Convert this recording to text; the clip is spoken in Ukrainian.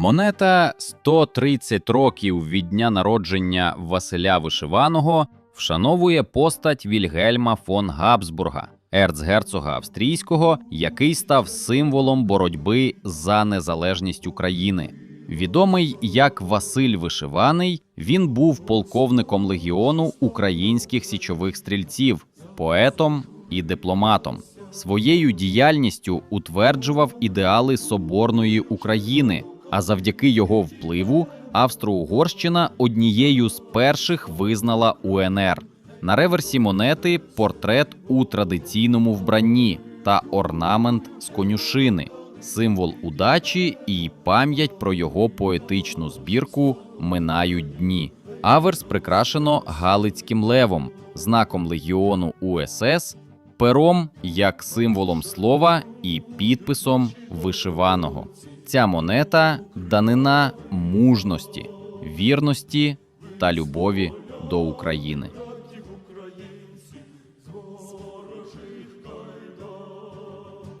Монета 130 років від дня народження Василя Вишиваного вшановує постать Вільгельма фон Габсбурга, ерцгерцога австрійського, який став символом боротьби за незалежність України. Відомий як Василь Вишиваний, він був полковником легіону українських січових стрільців, поетом і дипломатом. Своєю діяльністю утверджував ідеали соборної України, а завдяки його впливу Австро-Угорщина однією з перших визнала УНР. На реверсі монети портрет у традиційному вбранні та орнамент з конюшини, символ удачі і пам'ять про його поетичну збірку Минають дні. Аверс прикрашено Галицьким левом, знаком легіону УСС, пером як символом слова і підписом вишиваного. Ця монета данина мужності, вірності та любові до України.